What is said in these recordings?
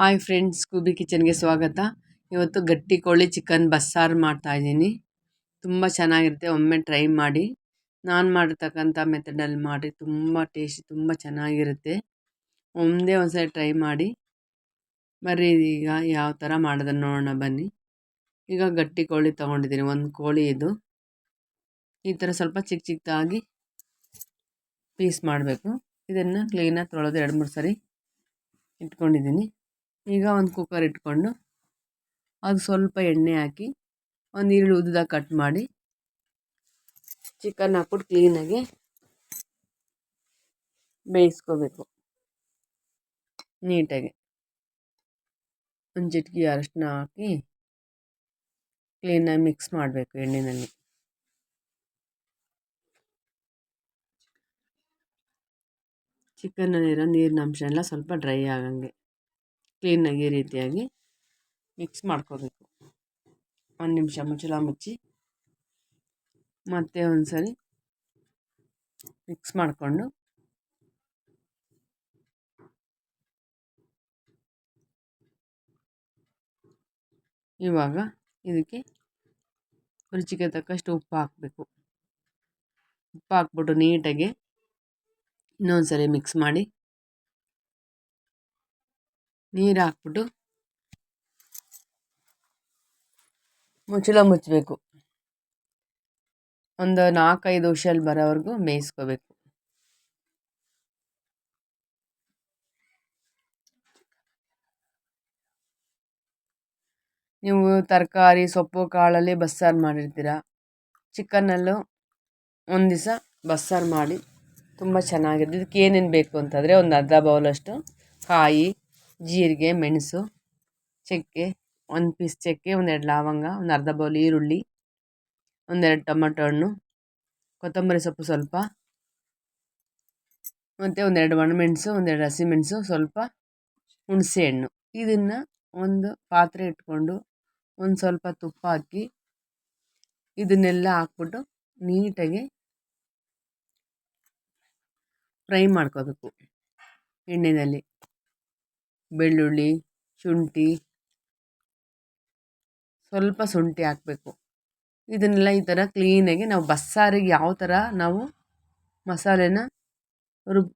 Hi friends, ಕೂಬಿ ಕಿಚನ್ಗೆ ಸ್ವಾಗತ. ಇವತ್ತು ಗಟ್ಟಿ ಕೋಳಿ ಚಿಕನ್ ಬಸ್ಸಾರು ಮಾಡ್ತಾಯಿದ್ದೀನಿ ತುಂಬ ಚೆನ್ನಾಗಿರುತ್ತೆ, ಒಮ್ಮೆ ಟ್ರೈ ಮಾಡಿ. ನಾನು ಮಾಡಿರ್ತಕ್ಕಂಥ ಮೆಥಡಲ್ಲಿ ಮಾಡಿ, ತುಂಬ ಟೇಸ್ಟ್, ತುಂಬ ಚೆನ್ನಾಗಿರುತ್ತೆ. ಒಂದೇ ಒಂದ್ಸಲ ಟ್ರೈ ಮಾಡಿ. ಬರ್ರಿ, ಈಗ ಯಾವ ಥರ ಮಾಡೋದನ್ನು ನೋಡೋಣ, ಬನ್ನಿ. ಈಗ ಗಟ್ಟಿ ಕೋಳಿ ತೊಗೊಂಡಿದ್ದೀನಿ, ಒಂದು ಕೋಳಿ ಇದು. ಈ ಥರ ಸ್ವಲ್ಪ ಚಿಕ್ಕ ಚಿಕ್ಕದಾಗಿ ಪೀಸ್ ಮಾಡಬೇಕು. ಇದನ್ನು ಕ್ಲೀನಾಗಿ ತೊಳೆದು ಎರಡು ಮೂರು ಸರಿ ಇಟ್ಕೊಂಡಿದ್ದೀನಿ. ಈಗ ಒಂದು ಕುಕ್ಕರ್ ಇಟ್ಕೊಂಡು, ಅದು ಸ್ವಲ್ಪ ಎಣ್ಣೆ ಹಾಕಿ, ಒಂದು ಈರುಳ್ಳಿ ಉದ್ದ ಕಟ್ ಮಾಡಿ ಚಿಕನ್ ಹಾಕ್ಬಿಟ್ಟು ಕ್ಲೀನಾಗಿ ಬೇಯಿಸ್ಕೋಬೇಕು. ನೀಟಾಗಿ ಒಂದು ಚಿಟಕಿ ಅರಶಿನ ಹಾಕಿ ಕ್ಲೀನಾಗಿ ಮಿಕ್ಸ್ ಮಾಡಬೇಕು ಎಣ್ಣೆಯಲ್ಲಿ ಚಿಕನ್ನಲ್ಲಿರೋ ನೀರಿನ ಅಂಶ ಎಲ್ಲ ಸ್ವಲ್ಪ ಡ್ರೈ ಆಗಂಗೆ. ಕ್ಲೀನಾಗಿ ಈ ರೀತಿಯಾಗಿ ಮಿಕ್ಸ್ ಮಾಡ್ಕೋಬೇಕು. ಒಂದು ನಿಮಿಷ ಮುಚ್ಚಳ ಮುಚ್ಚಿ ಮತ್ತೆ ಒಂದು ಸರಿ ಮಿಕ್ಸ್ ಮಾಡಿಕೊಂಡು ಇವಾಗ ಇದಕ್ಕೆ ರುಚಿಗೆ ತಕ್ಕಷ್ಟು ಉಪ್ಪು ಹಾಕಬೇಕು. ಉಪ್ಪು ಹಾಕ್ಬಿಟ್ಟು ನೀಟಾಗಿ ಇನ್ನೊಂದು ಸರಿ ಮಿಕ್ಸ್ ಮಾಡಿ ನೀರು ಹಾಕ್ಬಿಟ್ಟು ಮುಚ್ಚಳ ಮುಚ್ಚಬೇಕು. ಒಂದು ನಾಲ್ಕೈದು ವಿಷಲ್ ಬರೋವರೆಗೂ ಬೇಯಿಸ್ಕೋಬೇಕು ನೀವು ತರಕಾರಿ, ಸೊಪ್ಪು, ಕಾಳಲ್ಲಿ ಬಸ್ಸಾರು ಮಾಡಿರ್ತೀರ. ಚಿಕನಲ್ಲೂ ಒಂದು ದಿವಸ ಬಸ್ಸಾರು ಮಾಡಿ ತುಂಬ ಚೆನ್ನಾಗಿದೆ ಇದಕ್ಕೆ ಏನೇನು ಬೇಕು ಅಂತಂದರೆ ಒಂದು ಅರ್ಧ ಬೌಲಷ್ಟು ಕಾಯಿ ಜೀರಿಗೆ, ಮೆಣಸು, ಚಕ್ಕೆ, ಒಂದು ಪೀಸ್ ಚಕ್ಕೆ ಒಂದೆರಡು ಲವಂಗ, ಒಂದು ಅರ್ಧ ಬೌಲ್ ಈರುಳ್ಳಿ ಒಂದೆರಡು ಟೊಮಟೊ ಹಣ್ಣು, ಕೊತ್ತಂಬರಿ ಸೊಪ್ಪು ಸ್ವಲ್ಪ, ಮತ್ತು ಒಂದೆರಡು ಒಣಮೆಣಸು ಒಂದೆರಡು ಹಸಿಮೆಣಸು ಸ್ವಲ್ಪ ಹುಣಸೆ ಹಣ್ಣು. ಇದನ್ನು ಒಂದು ಪಾತ್ರೆ ಇಟ್ಕೊಂಡು ಒಂದು ಸ್ವಲ್ಪ ತುಪ್ಪ ಹಾಕಿ ಇದನ್ನೆಲ್ಲ ಹಾಕ್ಬಿಟ್ಟು ನೀಟಾಗಿ ಫ್ರೈ ಮಾಡ್ಕೋಬೇಕು ಎಣ್ಣೆಯಲ್ಲಿ ಬೆಳ್ಳುಳ್ಳಿ, ಶುಂಠಿ, ಸ್ವಲ್ಪ ಶುಂಠಿ ಹಾಕಬೇಕು. ಇದನ್ನೆಲ್ಲ ಈ ಥರ ಕ್ಲೀನಾಗಿ ನಾವು ಬಸ್ಸಾರಿಗೆ ಯಾವ ಥರ ನಾವು ಮಸಾಲೆನ ರುಬ್,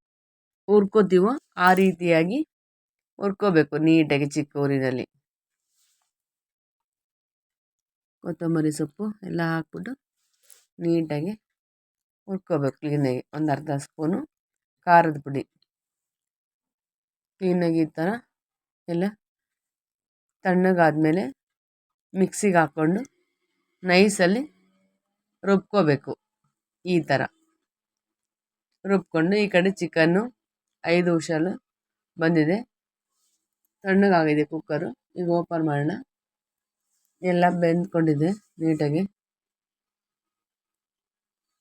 ಹುರ್ಕೋತೀವೋ ಆ ರೀತಿಯಾಗಿ ಹುರ್ಕೋಬೇಕು ನೀಟಾಗಿ ಚಿಕ್ಕ ಊರಿನಲ್ಲಿ ಕೊತ್ತಂಬರಿ ಸೊಪ್ಪು ಎಲ್ಲ ಹಾಕ್ಬಿಟ್ಟು ನೀಟಾಗಿ ಹುರ್ಕೋಬೇಕು ಕ್ಲೀನಾಗಿ ಒಂದು ಅರ್ಧ ಸ್ಪೂನು ಖಾರದ ಪುಡಿ. ಕ್ಲೀನಾಗಿ ಈ ಥರ ಎಲ್ಲ ತಣ್ಣಗಾದಮೇಲೆ ಮಿಕ್ಸಿಗೆ ಹಾಕ್ಕೊಂಡು ನೈಸಲ್ಲಿ ರುಬ್ಕೋಬೇಕು ಈ ಥರ. ರುಬ್ಕೊಂಡು ಈ ಕಡೆ ಚಿಕನ್ನು ಐದು ವಿಷಲು ಬಂದಿದೆ. ತಣ್ಣಗಾಗಿದೆ ಕುಕ್ಕರು. ಈಗ ಓಪನ್ ಮಾಡೋಣ. ಎಲ್ಲ ಬೆಂದ್ಕೊಂಡಿದೆ ನೀಟಾಗಿ.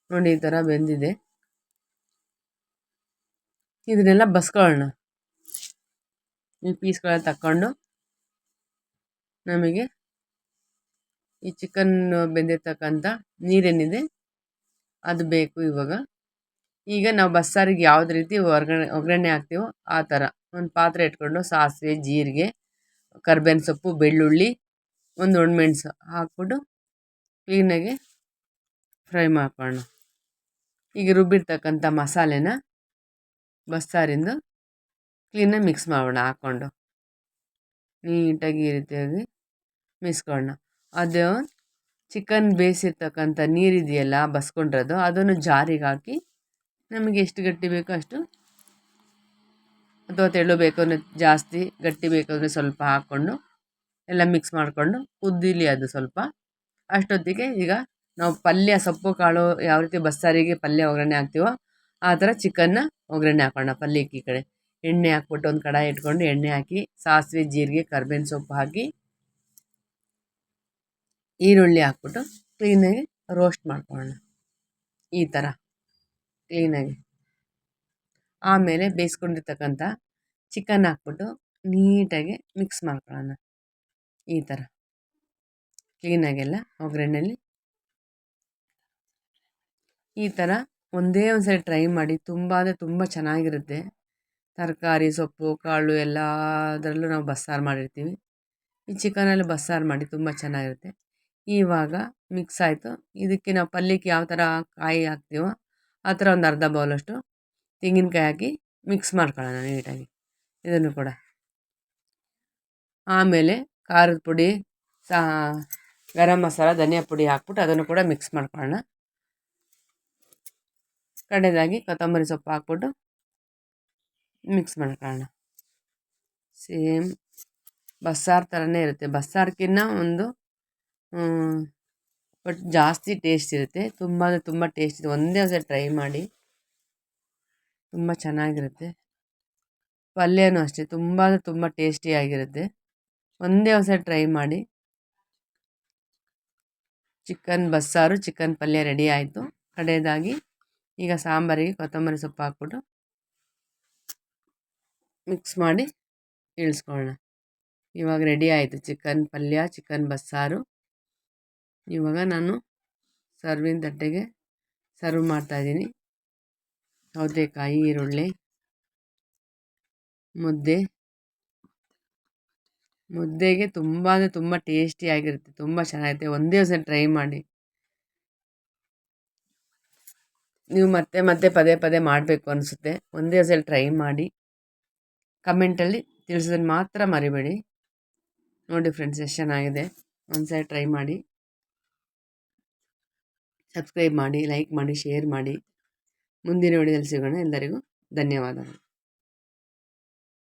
ನೋಡಿ ಈ ಥರ ಬೆಂದಿದೆ. ಇದನ್ನೆಲ್ಲ ಬಸ್ಕೊಳ್ಳೋಣ. ಈ ಪೀಸ್ಗಳೆಲ್ಲ ತಕ್ಕೊಂಡು ನಮಗೆ ಈ ಚಿಕನ್ ಬೆಂದಿರ್ತಕ್ಕಂಥ ನೀರೇನಿದೆ ಅದು ಬೇಕು ಇವಾಗ. ಈಗ ನಾವು ಬಸ್ಸಾರಿಗೆ ಯಾವ್ದು ರೀತಿ ಒಗ್ಗರಣೆ ಒಗ್ಗರಣೆ ಹಾಕ್ತೀವೋ ಆ ಥರ. ಒಂದು ಪಾತ್ರೆ ಇಟ್ಕೊಂಡು ಸಾಸಿವೆ, ಜೀರಿಗೆ, ಕರ್ಬೇವಿನ ಸೊಪ್ಪು, ಬೆಳ್ಳುಳ್ಳಿ, ಒಂದು ಒಣಮೆಣಸು ಹಾಕ್ಬಿಟ್ಟು ಕ್ಲೀನಾಗಿ ಫ್ರೈ ಮಾಡ್ಕೊಳ್ಳೋಣ. ಈಗ ರುಬ್ಬಿರ್ತಕ್ಕಂಥ ಮಸಾಲೆನ ಬಸ್ಸಾರಿಂದು ಕ್ಲೀನಾಗಿ ಮಿಕ್ಸ್ ಮಾಡೋಣ, ಹಾಕ್ಕೊಂಡು. ನೀಟಾಗಿ ಈ ರೀತಿಯಾಗಿ ಮಿಸ್ಕೊಳ್ಳೋಣ. ಅದು ಚಿಕನ್ ಬೇಯಿಸಿರ್ತಕ್ಕಂಥ ನೀರಿದೆಯಲ್ಲ, ಬಸ್ಕೊಂಡಿರೋದು, ಅದನ್ನು ಜಾರಿಗೆ ಹಾಕಿ ನಮಗೆ ಎಷ್ಟು ಗಟ್ಟಿ ಬೇಕೋ ಅಷ್ಟು ಅಥವಾ ತೆಳು ಬೇಕು ಅಂದರೆ ಜಾಸ್ತಿ ಗಟ್ಟಿ ಬೇಕು ಅಂದರೆ ಸ್ವಲ್ಪ ಹಾಕ್ಕೊಂಡು ಎಲ್ಲ ಮಿಕ್ಸ್ ಮಾಡಿಕೊಂಡು ಉದ್ದಿಲಿ ಅದು ಸ್ವಲ್ಪ. ಅಷ್ಟೊತ್ತಿಗೆ ಈಗ ನಾವು ಪಲ್ಯ, ಸೊಪ್ಪು, ಕಾಳು ಯಾವ ರೀತಿ ಬಸ್ಸಾರಿಗೆ ಪಲ್ಯ ಒಗ್ಗರಣೆ ಹಾಕ್ತೀವೋ ಆ ಥರ ಚಿಕನ್ನ ಒಗ್ಗರಣೆ ಹಾಕೋಣ ಪಲ್ಯಕ್ಕೆ ಈ ಕಡೆ. ಎಣ್ಣೆ ಹಾಕ್ಬಿಟ್ಟು ಒಂದು ಕಡಾಯಿ ಇಟ್ಕೊಂಡು ಎಣ್ಣೆ ಹಾಕಿ, ಸಾಸಿವೆ, ಜೀರಿಗೆ, ಕರ್ಬೇವಿನ ಸೊಪ್ಪು ಹಾಕಿ, ಈರುಳ್ಳಿ ಹಾಕ್ಬಿಟ್ಟು ಕ್ಲೀನಾಗಿ ರೋಸ್ಟ್ ಮಾಡ್ಕೊಳ್ಳೋಣ. ಈ ಥರ ಕ್ಲೀನಾಗಿ ಆಮೇಲೆ ಬೇಯಿಸ್ಕೊಂಡಿರ್ತಕ್ಕಂಥ ಚಿಕನ್ ಹಾಕ್ಬಿಟ್ಟು ನೀಟಾಗಿ ಮಿಕ್ಸ್ ಮಾಡ್ಕೊಳ್ಳೋಣ. ಈ ಥರ ಕ್ಲೀನಾಗೆಲ್ಲ ಒಗ್ಗರಣೆಯಲ್ಲಿ ಈ ಥರ ಒಂದೇ ಒಂದು ಸರಿ ಟ್ರೈ ಮಾಡಿ, ತುಂಬ ಅಂದರೆ ತುಂಬ ಚೆನ್ನಾಗಿರುತ್ತೆ. ತರಕಾರಿ, ಸೊಪ್ಪು, ಕಾಳು ಎಲ್ಲ ಅದರಲ್ಲೂ ನಾವು ಬಸ್ಸಾರು ಮಾಡಿರ್ತೀವಿ. ಈ ಚಿಕನಲ್ಲಿ ಬಸ್ಸಾರು ಮಾಡಿ ತುಂಬ ಚೆನ್ನಾಗಿರುತ್ತೆ. ಇವಾಗ ಮಿಕ್ಸ್ ಆಯಿತು. ಇದಕ್ಕೆ ನಾವು ಪಲ್ಯಕ್ಕೆ ಯಾವ ಥರ ಕಾಯಿ ಹಾಕ್ತೀವೋ ಆ ಥರ ಒಂದು ಅರ್ಧ ಬೌಲಷ್ಟು ತೆಂಗಿನಕಾಯಿ ಹಾಕಿ ಮಿಕ್ಸ್ ಮಾಡ್ಕೊಳ್ಳೋಣ ನೀಟಾಗಿ. ಇದನ್ನು ಕೂಡ. ಆಮೇಲೆ ಖಾರದ ಪುಡಿ, ಸಾ ಗರಂ ಮಸಾಲ, ಧನಿಯಾ ಪುಡಿ ಹಾಕ್ಬಿಟ್ಟು ಅದನ್ನು ಕೂಡ ಮಿಕ್ಸ್ ಮಾಡ್ಕೊಳ್ಳೋಣ. ಕಡೆಯದಾಗಿ ಕೊತ್ತಂಬರಿ ಸೊಪ್ಪು ಹಾಕ್ಬಿಟ್ಟು ಮಿಕ್ಸ್ ಮಾಡ್ಕೊಳ್ಳೋಣ ಸೇಮ್ ಬಸ್ಸಾರು ಥರನೇ ಇರುತ್ತೆ. ಬಸ್ಸಾರ್ಕಿನ್ನ ಒಂದು ಬಟ್ ಜಾಸ್ತಿ ಟೇಸ್ಟ್ ಇರುತ್ತೆ. ತುಂಬ ಅಂದರೆ ತುಂಬ ಟೇಸ್ಟ್ ಇದೆ. ಒಂದೇ ಒಂದು ಟ್ರೈ ಮಾಡಿ. ತುಂಬ ಚೆನ್ನಾಗಿರುತ್ತೆ. ಪಲ್ಯನೂ ಅಷ್ಟೇ. ತುಂಬ ಅಂದರೆ ತುಂಬ ಟೇಸ್ಟಿಯಾಗಿರುತ್ತೆ ಒಂದೇ ಒಂದು ಟ್ರೈ ಮಾಡಿ. ಚಿಕನ್ ಬಸ್ಸಾರು, ಚಿಕನ್ ಪಲ್ಯ ರೆಡಿ ಆಯಿತು. ಕಡೆಯದಾಗಿ ಈಗ ಸಾಂಬಾರಿಗೆ ಕೊತ್ತಂಬರಿ ಸೊಪ್ಪು ಹಾಕ್ಬಿಟ್ಟು ಮಿಕ್ಸ್ ಮಾಡಿ ಇಳಿಸ್ಕೊಳ್ಳೋಣ ಇವಾಗ ರೆಡಿ ಆಯಿತು ಚಿಕನ್ ಪಲ್ಯ, ಚಿಕನ್ ಬಸ್ಸಾರು. ಇವಾಗ ನಾನು ಸರ್ವಿನ ತಟ್ಟೆಗೆ ಸರ್ವ್ ಮಾಡ್ತಾಯಿದ್ದೀನಿ ಸೌತೆಕಾಯಿ, ಈರುಳ್ಳಿ, ಮುದ್ದೆ. ಮುದ್ದೆಗೆ ತುಂಬ ಅಂದರೆ ತುಂಬ ಟೇಸ್ಟಿಯಾಗಿರುತ್ತೆ ತುಂಬ ಚೆನ್ನಾಗಿರುತ್ತೆ. ಒಂದೇ ಸಲ ಟ್ರೈ ಮಾಡಿ. ನೀವು ಮತ್ತೆ ಮತ್ತೆ ಪದೇ ಪದೇ ಮಾಡಬೇಕು ಅನಿಸುತ್ತೆ. ಒಂದೇ ಸಲ ಟ್ರೈ ಮಾಡಿ. ಕಮೆಂಟಲ್ಲಿ ತಿಳಿಸೋದನ್ನು ಮಾತ್ರ ಮರಿಬೇಡಿ. ನೋಡಿ ಫ್ರೆಂಡ್ಸ್, ಎಷ್ಟು ಚೆನ್ನಾಗಿದೆ. ಒಂದು ಸೈಡ್ ಟ್ರೈ ಮಾಡಿ. ಸಬ್ಸ್ಕ್ರೈಬ್ ಮಾಡಿ, ಲೈಕ್ ಮಾಡಿ, ಶೇರ್ ಮಾಡಿ. ಮುಂದಿನ ವಿಡಿಯೋದಲ್ಲಿ ಸಿಗೋಣ. ಎಲ್ಲರಿಗೂ ಧನ್ಯವಾದಗಳು.